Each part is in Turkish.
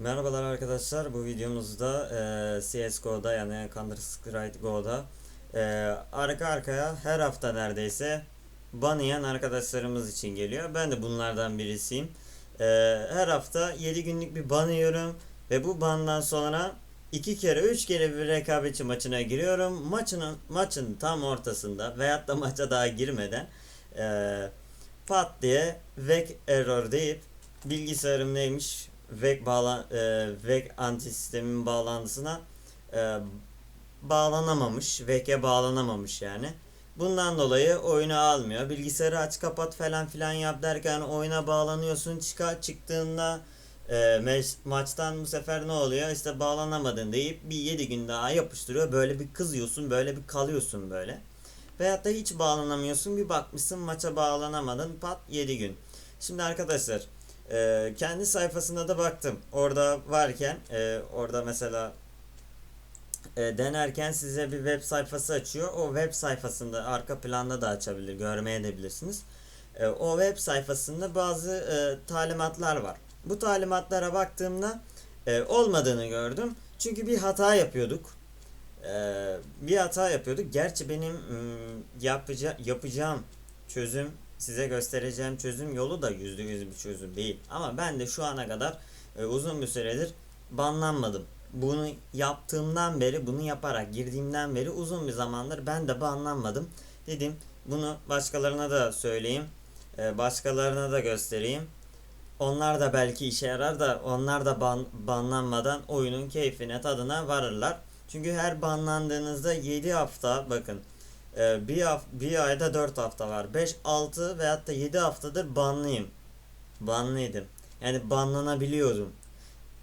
Merhabalar arkadaşlar. Bu videomuzda e, CSGO'da yani Counter Strike Go'da e, arka arkaya her hafta neredeyse ban yiyen arkadaşlarımız için geliyor. Ben de bunlardan birisiyim. E, her hafta 7 günlük bir ban yiyorum ve bu bandan sonra 2 kere 3 kere bir rekabetçi maçına giriyorum. Maçın maçın tam ortasında veyahut da maça daha girmeden e, pat diye vec error deyip bilgisayarım neymiş VEC bağlan e, VEC anti sistemin bağlantısına e, bağlanamamış, VEC'e bağlanamamış yani. Bundan dolayı oyunu almıyor. Bilgisayarı aç kapat falan filan yap derken oyuna bağlanıyorsun. Çıkar çıktığında e, maçtan bu sefer ne oluyor? İşte bağlanamadın deyip bir 7 gün daha yapıştırıyor. Böyle bir kızıyorsun, böyle bir kalıyorsun böyle. Veyahut da hiç bağlanamıyorsun. Bir bakmışsın maça bağlanamadın. Pat 7 gün. Şimdi arkadaşlar ee, kendi sayfasına da baktım. Orada varken e, orada mesela e, denerken size bir web sayfası açıyor. O web sayfasında arka planda da açabilir, görmeye de bilirsiniz. E, o web sayfasında bazı e, talimatlar var. Bu talimatlara baktığımda e, olmadığını gördüm. Çünkü bir hata yapıyorduk. E, bir hata yapıyorduk. Gerçi benim yapaca yapacağım çözüm size göstereceğim çözüm yolu da yüzde yüz bir çözüm değil. Ama ben de şu ana kadar e, uzun bir süredir banlanmadım. Bunu yaptığımdan beri, bunu yaparak girdiğimden beri uzun bir zamandır ben de banlanmadım. Dedim bunu başkalarına da söyleyeyim. e, başkalarına da göstereyim. Onlar da belki işe yarar da onlar da ban, banlanmadan oyunun keyfine tadına varırlar. Çünkü her banlandığınızda 7 hafta bakın ee, bir, bir ayda 4 hafta var. 5, 6 veyahut da 7 haftadır banlıyım. Banlıydım. Yani banlanabiliyordum.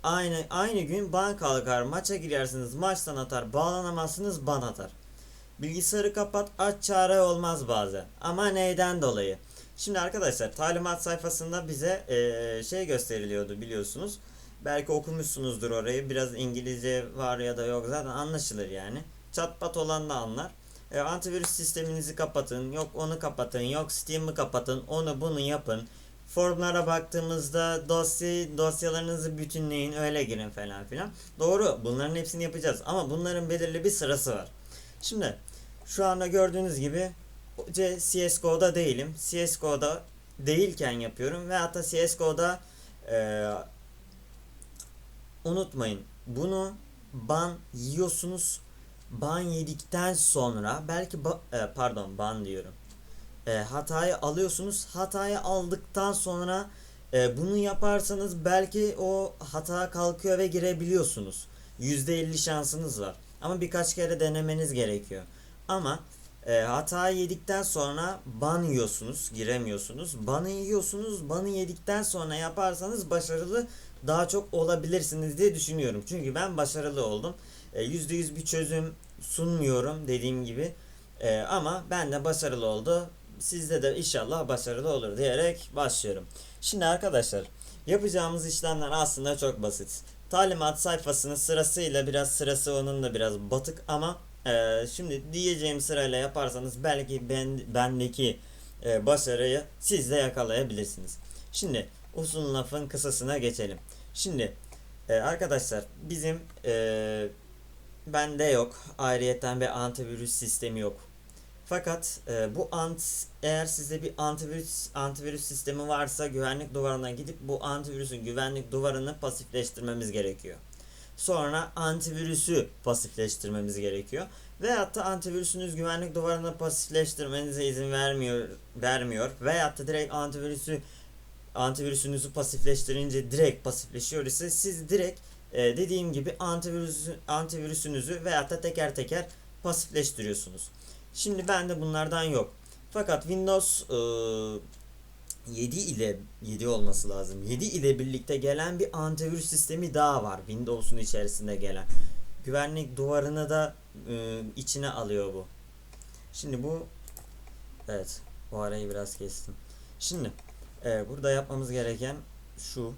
Aynı aynı gün ban kalkar, maça girersiniz, maçtan atar, bağlanamazsınız, ban atar. Bilgisayarı kapat, aç çare olmaz bazen. Ama neyden dolayı? Şimdi arkadaşlar talimat sayfasında bize eee, şey gösteriliyordu biliyorsunuz. Belki okumuşsunuzdur orayı. Biraz İngilizce var ya da yok zaten anlaşılır yani. Çatpat olan da anlar. E, antivirüs sisteminizi kapatın, yok onu kapatın, yok Steam'i kapatın, onu bunu yapın. Formlara baktığımızda dosya dosyalarınızı bütünleyin, öyle girin falan filan. Doğru, bunların hepsini yapacağız ama bunların belirli bir sırası var. Şimdi şu anda gördüğünüz gibi CSGO'da değilim. CSGO'da değilken yapıyorum ve hatta CSGO'da e, unutmayın bunu ban yiyorsunuz ban yedikten sonra belki ba- e, pardon ban diyorum. E, hatayı alıyorsunuz. Hatayı aldıktan sonra e, bunu yaparsanız belki o hata kalkıyor ve girebiliyorsunuz. %50 şansınız var. Ama birkaç kere denemeniz gerekiyor. Ama e, hatayı yedikten sonra ban yiyorsunuz, giremiyorsunuz. Banı yiyorsunuz, banı yedikten sonra yaparsanız başarılı daha çok olabilirsiniz diye düşünüyorum. Çünkü ben başarılı oldum. E, %100 bir çözüm sunmuyorum dediğim gibi. E, ama ben de başarılı oldu. Sizde de inşallah başarılı olur diyerek başlıyorum. Şimdi arkadaşlar yapacağımız işlemler aslında çok basit. Talimat sayfasının sırasıyla biraz sırası onun da biraz batık ama e, şimdi diyeceğim sırayla yaparsanız belki ben bendeki e, başarıyı siz de yakalayabilirsiniz. Şimdi uzun lafın kısasına geçelim. Şimdi e, arkadaşlar bizim e, bende yok. Ayrıyeten bir antivirüs sistemi yok. Fakat e, bu ant eğer sizde bir antivirüs antivirüs sistemi varsa güvenlik duvarına gidip bu antivirüsün güvenlik duvarını pasifleştirmemiz gerekiyor. Sonra antivirüsü pasifleştirmemiz gerekiyor. Veyahut da antivirüsünüz güvenlik duvarını pasifleştirmenize izin vermiyor vermiyor veyahut da direkt antivirüsü antivirüsünüzü pasifleştirince direkt pasifleşiyor ise siz direkt e, dediğim gibi antivirüs antivirüsünüzü veyahut da teker teker pasifleştiriyorsunuz. Şimdi bende bunlardan yok. Fakat Windows e, 7 ile 7 olması lazım. 7 ile birlikte gelen bir antivirüs sistemi daha var Windows'un içerisinde gelen. Güvenlik duvarını da e, içine alıyor bu. Şimdi bu evet bu arayı biraz kestim. Şimdi e, burada yapmamız gereken şu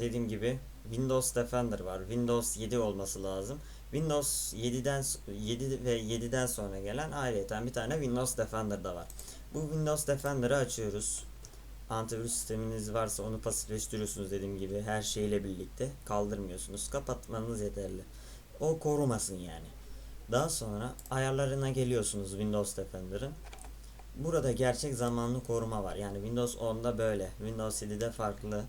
dediğim gibi Windows Defender var. Windows 7 olması lazım. Windows 7'den 7 ve 7'den sonra gelen ayrıca bir tane Windows Defender da var. Bu Windows Defender'ı açıyoruz. antivirüs sisteminiz varsa onu pasifleştiriyorsunuz dediğim gibi her şeyle birlikte kaldırmıyorsunuz. Kapatmanız yeterli. O korumasın yani. Daha sonra ayarlarına geliyorsunuz Windows Defender'ın. Burada gerçek zamanlı koruma var. Yani Windows 10'da böyle. Windows 7'de farklı.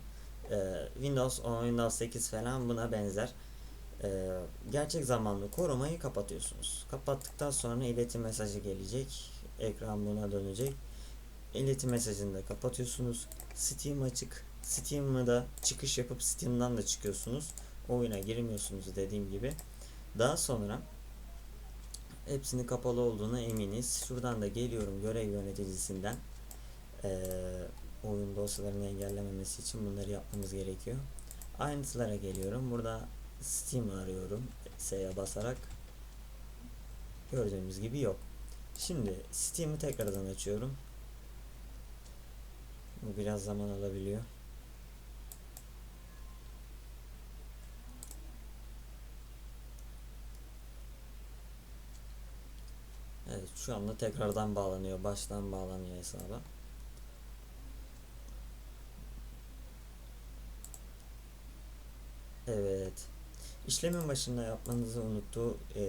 Ee, Windows 10, Windows 8 falan buna benzer. Ee, gerçek zamanlı korumayı kapatıyorsunuz. Kapattıktan sonra iletim mesajı gelecek. Ekran buna dönecek. İletim mesajını da kapatıyorsunuz. Steam açık. Steam'ı da çıkış yapıp Steam'dan da çıkıyorsunuz. Oyuna girmiyorsunuz dediğim gibi. Daha sonra hepsinin kapalı olduğuna eminiz. Şuradan da geliyorum görev yöneticisinden. Ee, oyun dosyalarını engellememesi için bunları yapmamız gerekiyor. Ayrıntılara geliyorum. Burada Steam arıyorum. S'ye basarak. Gördüğümüz gibi yok. Şimdi Steam'i tekrardan açıyorum. Bu biraz zaman alabiliyor. Evet şu anda tekrardan bağlanıyor. Baştan bağlanıyor hesaba. Evet. İşlemin başında yapmanızı unuttuğu, e,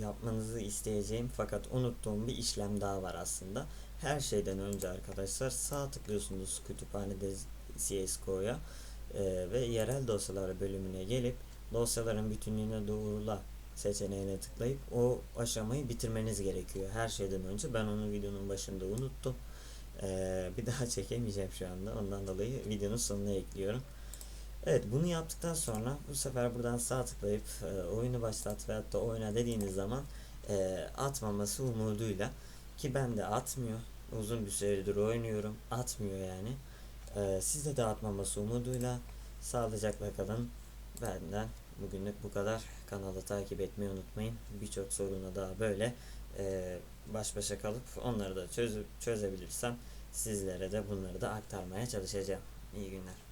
yapmanızı isteyeceğim fakat unuttuğum bir işlem daha var aslında. Her şeyden önce arkadaşlar sağ tıklıyorsunuz kütüphanede CSGO'ya e, ve yerel dosyalar bölümüne gelip dosyaların bütünlüğüne doğrula seçeneğine tıklayıp o aşamayı bitirmeniz gerekiyor. Her şeyden önce ben onu videonun başında unuttum. E, bir daha çekemeyeceğim şu anda. Ondan dolayı videonun sonuna ekliyorum. Evet bunu yaptıktan sonra bu sefer buradan sağ tıklayıp e, oyunu başlat veyahut da oyna dediğiniz zaman e, atmaması umuduyla ki ben de atmıyor. Uzun bir süredir oynuyorum. Atmıyor yani. E, sizde de atmaması umuduyla sağlıcakla kalın. Benden bugünlük bu kadar. Kanalı takip etmeyi unutmayın. Birçok soruna daha böyle e, baş başa kalıp onları da çözüp çözebilirsem sizlere de bunları da aktarmaya çalışacağım. İyi günler.